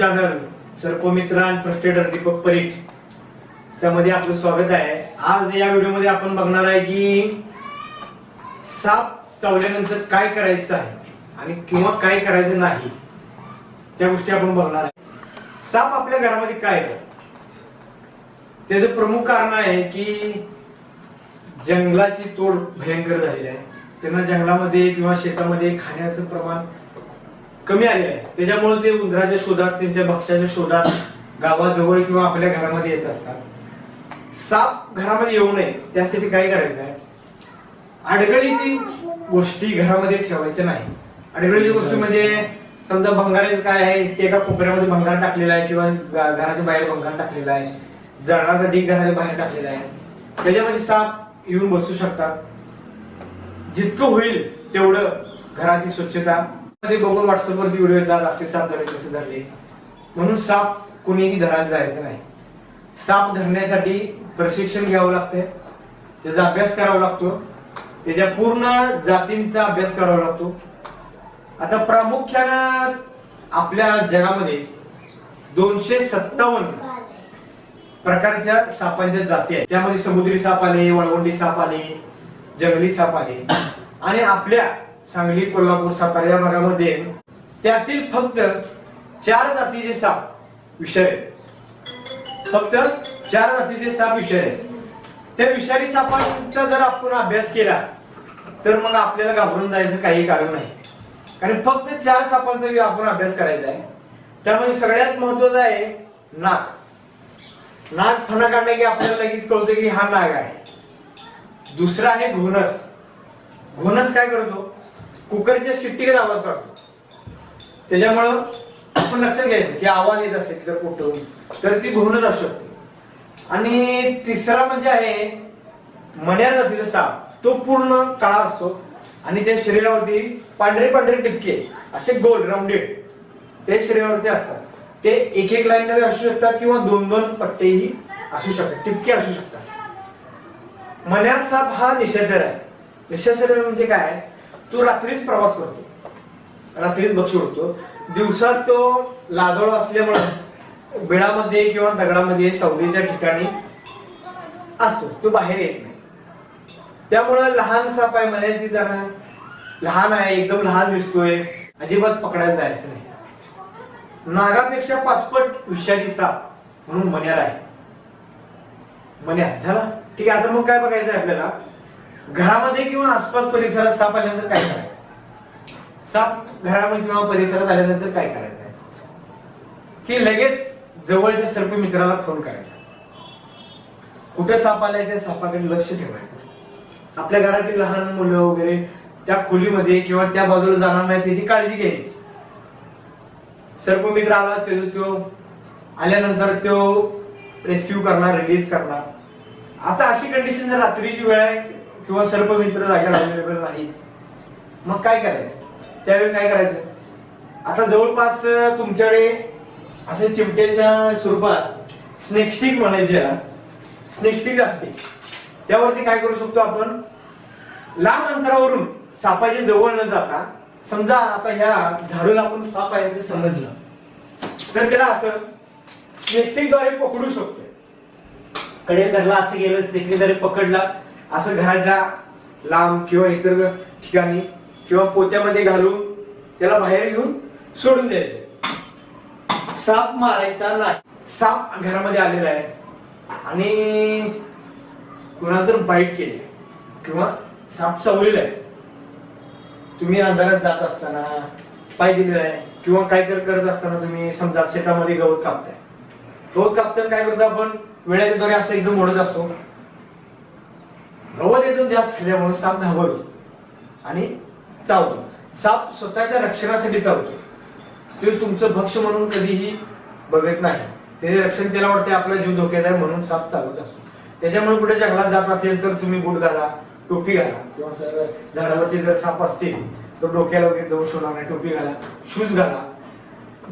Channel सर्पमित्र आणि फ्रस्ट्रेटर दीपक परीट त्यामध्ये आपलं स्वागत आहे. आज या व्हिडिओमध्ये आपण बघणार आहे की साप चावल्यानंतर काय करायचं आहे आणि किंवा काय करायचं नाही त्या गोष्टी आपण बघणार आहे. साप आपल्या घरामध्ये काय त्याचं प्रमुख कारण आहे की जंगलाची तोड भयंकर झालेली आहे. त्यांना जंगलामध्ये किंवा शेतामध्ये खाण्याचं प्रमाण कमी आलेलं आहे. त्याच्यामुळे ते उंदराच्या शोधात त्यांच्या भक्ष्याच्या शोधात गावाजवळ किंवा आपल्या घरामध्ये येत असतात. साप घरामध्ये येऊ नये त्यासाठी काय करायचं आहे? अडगळीची गोष्टी घरामध्ये ठेवायच्या नाही. अडगळीची गोष्टी म्हणजे समजा भंगार काय आहे ते एका कोपऱ्यामध्ये भंगार टाकलेला आहे किंवा घराच्या बाहेर भंगार टाकलेला आहे. जळणाचा ढीक घराच्या बाहेर टाकलेला आहे. त्याच्यामध्ये साप येऊन बसू शकतात. जितकं होईल तेवढं घराची स्वच्छता मध्ये बघून व्हॉट्सअपवरती व्हिडिओ येतात असे साप धरले तसे धरले. म्हणून साप कुणीही धरायला जायचं नाही. साप धरण्यासाठी प्रशिक्षण घ्यावं लागतंय. त्याचा अभ्यास करावा लागतो. त्याच्या पूर्ण जातींचा अभ्यास करावा लागतो. आता प्रामुख्यानं आपल्या जगामध्ये दोनशे सत्तावन्न प्रकारच्या सापांच्या जाती आहेत. त्यामध्ये समुद्री साप आले वळवंडी साप आले जंगली साप आले. आणि आपल्या सांगली कोल्हापूर सातारा या भागामध्ये त्यातील फक्त चार जातीचे साप विषय आहेत. फक्त चार जातीचे साप विषय आहेत. त्या विषारी सापांचा जर आपण अभ्यास केला तर मग आपल्याला घाबरून जायचं काही कारण नाही. कारण फक्त चार सापांचा आपण अभ्यास करायचा आहे. त्यामध्ये सगळ्यात महत्वाचं आहे नाक नाक फणा काढलं की आपल्याला लगेच कळतं की हा नाग आहे. दुसरा आहे घोणस. घोणस काय करतो? कुकरच्या शिट्टीकडे आवाज काढतो. त्याच्यामुळं आपण लक्षात घ्यायचं की आवाज येत असेल तर कुठून तर ती घोणच असू शकते. आणि तिसरा म्हणजे आहे मण्यार जातीचा साप. तो पूर्ण काळा असतो आणि त्या शरीरावरती पांढरे पांढरे टिपके असे गोल राऊंडेड ते शरीरावरती असतात. ते एक एक लाईन नवे असू शकतात किंवा दोन दोन पट्टेही असू शकतात टिपके असू शकतात. मण्यार साप हा निशाचर आहे. निशाचर म्हणजे काय? तो रात्रीच प्रवास करतो. रात्रीच बक्षी उडतो. दिवसात तो लाजळ असल्यामुळे बिळामध्ये किंवा दगडामध्ये सवलीच्या ठिकाणी असतो. तो बाहेर येत नाही. त्यामुळं लहान साप आहे म्हणायची जरा. लहान आहे एकदम लहान दिसतोय. अजिबात पकडायला जायचं नाही. नागापेक्षा पाचपट विषारी साप म्हणून मन्याला आहे. मन्या झाला. ठीक आहे आता मग काय बघायचं आहे आपल्याला? घरामध्ये किंवा आसपास परिसरात साप आल्यानंतर काय करायचं? साप घरामध्ये किंवा परिसरात आल्यानंतर काय करायचं? आहे की लगेच जवळच्या सर्प मित्राला फोन करायचा. कुठे साप आलाय त्या सापाकडे लक्ष ठेवायचं. आपल्या घरातील लहान मुलं वगैरे त्या खोलीमध्ये किंवा त्या बाजूला जाणार नाही त्याची काळजी घ्यायची. सर्पमित्र आला तो तो आल्यानंतर तो रेस्क्यू करणार रिलीज करणार. आता अशी कंडिशन जर रात्रीची वेळ आहे किंवा सर्पमित्र जागेवर अवेलेबल नाही मग काय करायचं? त्यावेळी काय करायचं? आता जवळपास तुमच्याकडे असे चिमट्याच्या स्वरूपात स्नेकस्टिक म्हणायचे स्नेकस्टिक असते. त्यावरती काय करू शकतो आपण? लांब अंतरावरून सापाच्या जवळ न जाता समजा आता ह्या झाडूला आपण साप आहे असं समजलं तर त्याला असं स्नेकस्टिकद्वारे पकडू शकतो कडे धरला असं गेलं स्नेकद्वारे पकडला असं घराच्या लांब किंवा इतर ठिकाणी किंवा पोत्यामध्ये घालून त्याला बाहेर घेऊन सोडून द्यायचं. साप मारायचा नाही. साप घरामध्ये आलेला आहे. आणि कुणाला तर बाईट केली किंवा साप चावलेला आहे. तुम्ही अंधारात जात असताना पाय दिलेला आहे. किंवा काय तर करत असताना तुम्ही समजा शेतामध्ये गवत कापताय. गवत कापताना काय करतो आपण? वेळाच्या द्वारे असं एकदम ओढत असतो. गवत एकदम जास्त झाल्यामुळे साप घाबरतो. आणि चावतो. साप स्वतःच्या रक्षणासाठी चावतो. ते तुमचं भक्ष म्हणून कधीही बघत नाही. त्याचे रक्षण त्याला वाटते आपला जीव धोक्यात आहे म्हणून साप चालवत असतो. त्याच्यामुळे कुठे जंगलात जात असेल तर तुम्ही बूट घाला टोपी घाला. किंवा सर झाडावरती जर साप असतील तर डोक्याला वगैरे दोष होणार नाही. टोपी घाला शूज घाला.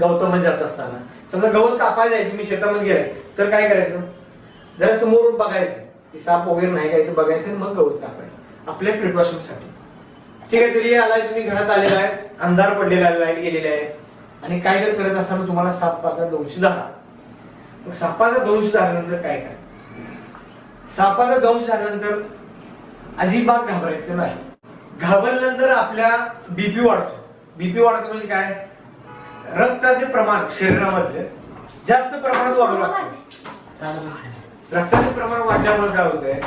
गवतामध्ये जात असताना. समजा गवत कापायचं आहे तुम्ही शेतामध्ये गेलाय तर काय करायचं? जरा समोरून बघायचं. की साप वगैरे नाही काय ते बघायचं मग गवत कापायचं. आपल्या प्रिकॉशनसाठी ठीक आहे तरी आलाय तुम्ही घरात आलेला आहे अंधार पडलेला आहे लाइट गेलेली आहे. आणि काय जर करत असताना तुम्हाला सापाचा दंश झाला. मग सापाचा दंश झाल्यानंतर काय काय सापाचा दंश झाल्यानंतर अजिबात घाबरायचं नाही. घाबरल्यानंतर आपल्या बीपी वाढतो. बीपी वाढतो म्हणजे काय? रक्ताचे प्रमाण शरीरामधले जास्त प्रमाणात वाढू लागतं. रक्ताचे प्रमाण वाढल्यामुळे काय होतंय?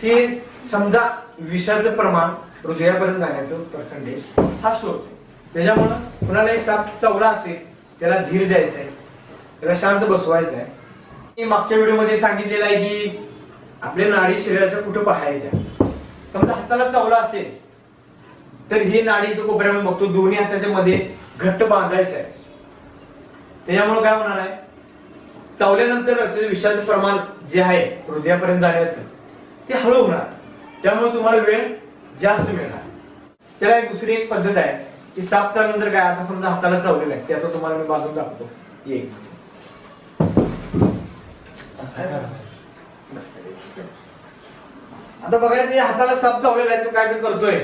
की समजा विषाचं प्रमाण हृदयापर्यंत जाण्याचं पर्सेंटेज फास्ट होते त्याच्यामुळं कुणाला एक साप चवला असेल त्याला धीर द्यायचा आहे त्याला शांत बसवायचं आहे. मी मागच्या व्हिडिओमध्ये सांगितलेलं आहे की आपल्या नाडी शरीराच्या कुठं पाहायच्या? समजा हाताला चवला असेल तर ही नाडी तो कोपऱ्यामध्ये बघतो. दोन्ही हाताच्या मध्ये घट्ट बांधायचं आहे. त्याच्यामुळे काय होणार आहे? चावल्यानंतर रक्ताच्या विषाचं प्रमाण जे आहे हृदयापर्यंत जाण्याचं ते हळू होणार. त्यामुळे तुम्हाला वेळ जास्त मिळणार. त्याला एक दुसरी एक पद्धत आहे की साप चावल्यानंतर काय आता समजा हाताला चावलेलं आहे ते आता तुम्हाला मी बाजून दाखवतो. एक आता बघा ते हाताला साप चावलेला आहे तो काय ते करतोय.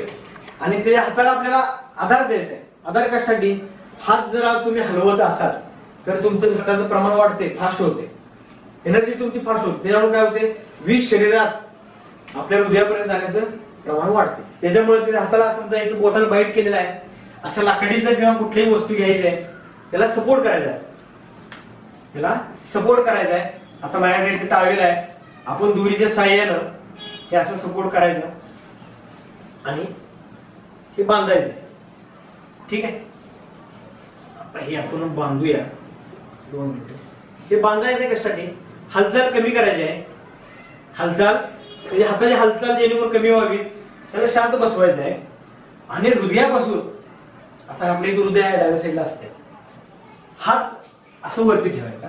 आणि ते हाताला आपल्याला आधार द्यायचा आहे. आधार कशासाठी? हात जर तुम्ही हलवत असाल तर तुमचं रक्ताचं प्रमाण वाढते फास्ट होते एनर्जी तुमची फास्ट होते. त्याच्यामुळे काय होते? वीज शरीरात आपल्या हृदयापर्यंत जाण्याचं प्रमाण वाढते. त्याच्यामुळे तिथे हाताला समजा एक बोटाला बाईट केलेला आहे. अशा लाकडीचं किंवा कुठलीही वस्तू घ्यायची आहे त्याला सपोर्ट करायचा आहे. त्याला सपोर्ट करायचा आहे. आता माझ्याकडे इथे टावेल आहे. आपण दुरीच्या साह्यानं हे असं सपोर्ट करायचं आणि हे बांधायचं. ठीक आहे? आता हे आपण बांधूया. दोन मिनिट. हे बांधायचं कशासाठी? हालचाल कमी करायची आहे. हालचाल म्हणजे हाताची हालचाल जेणेकरून कमी व्हावी. त्याला शांत बसवायचं आहे. आणि हृदयापासून आता आपले हृदय डाव्या साईडला असते. हात असं वरती ठेवायचा.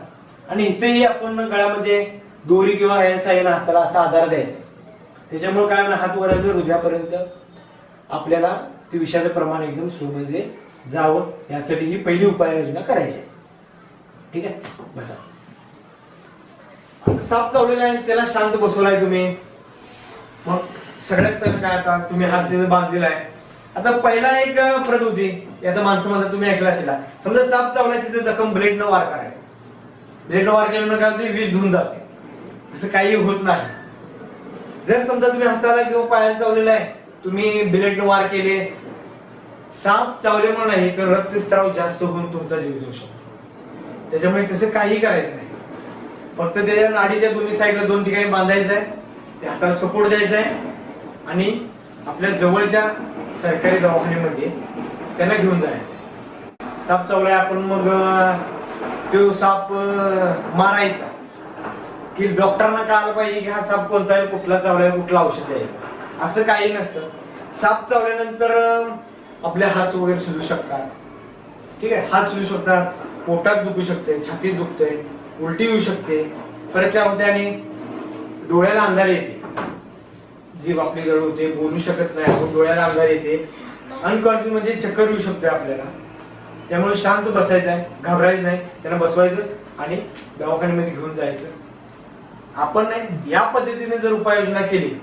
आणि इथेही आपण गळ्यामध्ये दोरी किंवा या साईला हाताला असा आधार द्यायचा. त्याच्यामुळे काय होणार हात वरायचं हृदयापर्यंत आपल्याला ते विषाचं प्रमाण एकदम सुरू म्हणजे जावं. यासाठी ही पहिली उपाययोजना करायची आहे. ठीक आहे? बसा. साप चावलेला आहे त्याला शांत बसवलाय तुम्ही. मग सगळ्यात पहिलं काय आता? तुम्ही हात तिथे बांधलेला आहे. आता पहिला एक प्रत होती. याचा माणसं म्हणतात तुम्ही ऐकला असेल. समजा साप चावलाय तिथे जखम ब्लेड न वार करायला. ब्लेड न वार केल्यामुळे काय होते? वीज धुवून जाते. तसं काही होत नाही. जर समजा तुम्ही हाताला किंवा पायाला चावलेला आहे तुम्ही ब्लेड न वार केले साप चावल्यामुळे नाही तर रक्तस्त्राव जास्त होऊन तुमचा जीव देऊ शकतो. त्याच्यामुळे तसं काही करायचं नाही. फक्त त्याच्या नाडीच्या दोन्ही साईडला दोन ठिकाणी बांधायचं आहे. ते हाताला सपोर्ट द्यायचा आहे. आणि आपल्या जवळच्या सरकारी दवाखान्यामध्ये त्यांना घेऊन जायचं साप चावलाय आपण मग तो साप मारायचा. की डॉक्टरांना कळायला पाहिजे की हा साप कोणता आहे कुठला चावलाय कुठलं औषध आहे. असं काही नसतं. साप चावल्यानंतर आपले हात वगैरे सुजू शकतात. ठीक आहे? हात सुजू शकतात. पोटात दुखू शकते छातीत दुखते उलटी येऊ शकते. परत त्यामध्ये आणि डोळ्याला अंधार येते. जीभ आपली गळ होते बोलू शकत नाही आपण डोळ्याला अंधार येते. अनकॉन्शियस म्हणजे चक्कर येऊ शकते आपल्याला. त्यामुळे शांत बसायचं आहे घाबरायचं नाही. त्यांना बसवायचं आणि दवाखान्यामध्ये घेऊन जायचं. आपण नाही या पद्धतीने जर उपाययोजना केली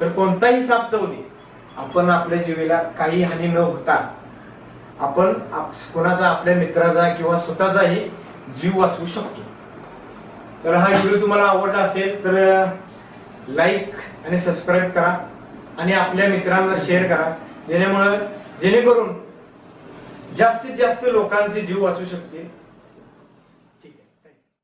तर कोणताही साप चवली आपण आपल्या जीवेला काही हानी न होता आपण आप- कोणाचा आपल्या मित्राचा किंवा स्वतःचाही जीव वाचवू शकतो. तर हा व्हिडिओ तुम्हाला आवडला असेल तर लाईक आणि सबस्क्राईब करा आणि आपल्या मित्रांना शेअर करा. जेणेमुळे जेणेकरून जास्तीत जास्त लोकांचे जीव वाचू शकतील.